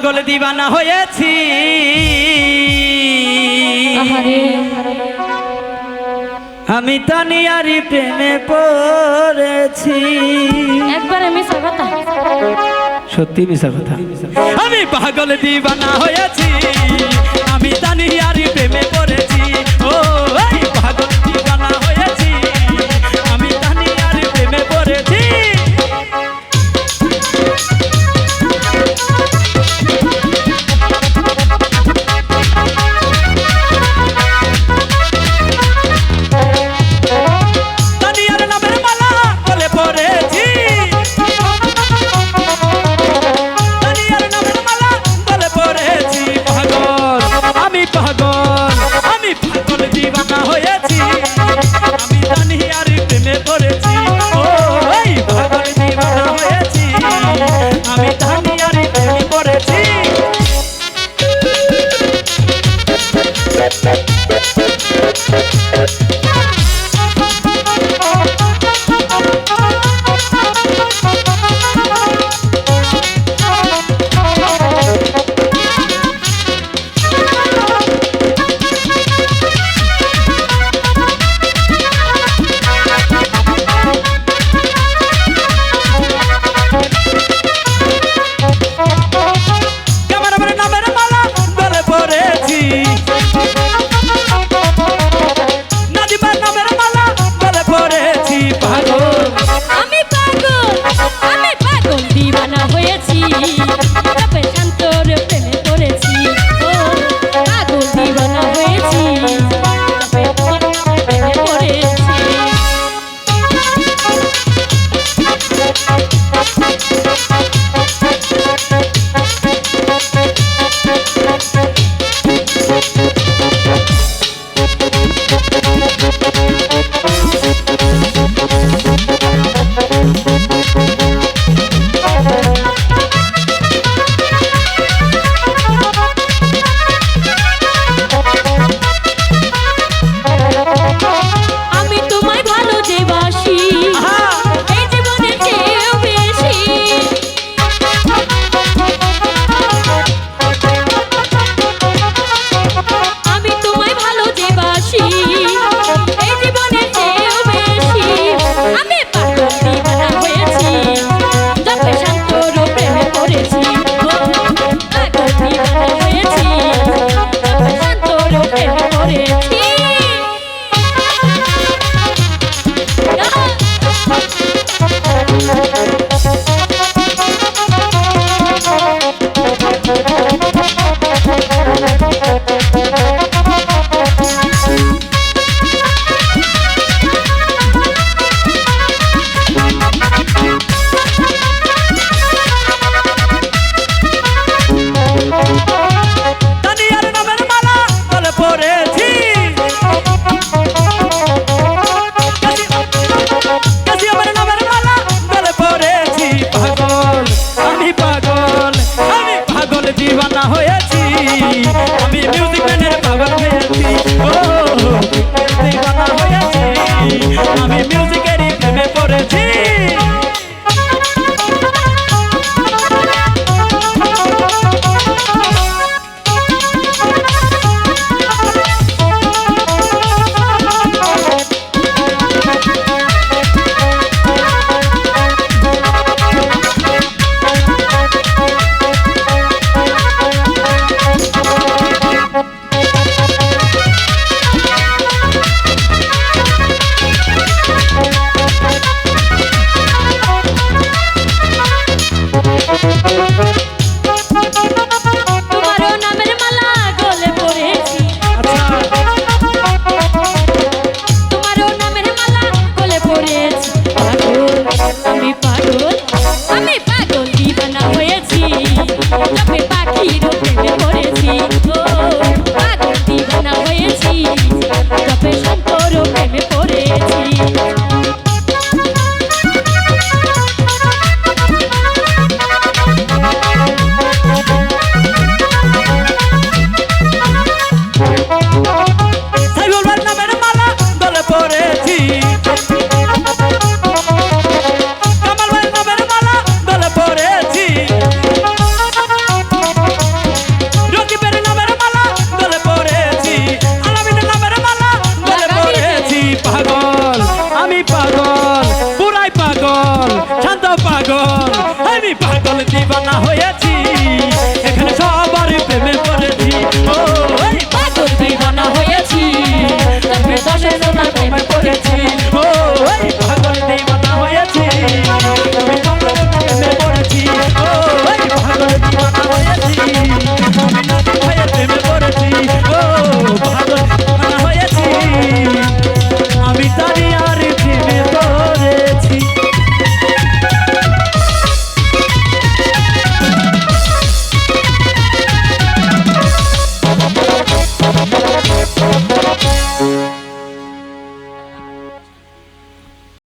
পাগল দিবানা হয়েছি। আমি তানিয়ারি প্রেমে পড়েছি। একবার আমি কথা। সত্যি মিশা কথা। আমি পাগল দিবানা হয়েছি। আমি তানিয়ারি প্রেমে দিবানা হয়ে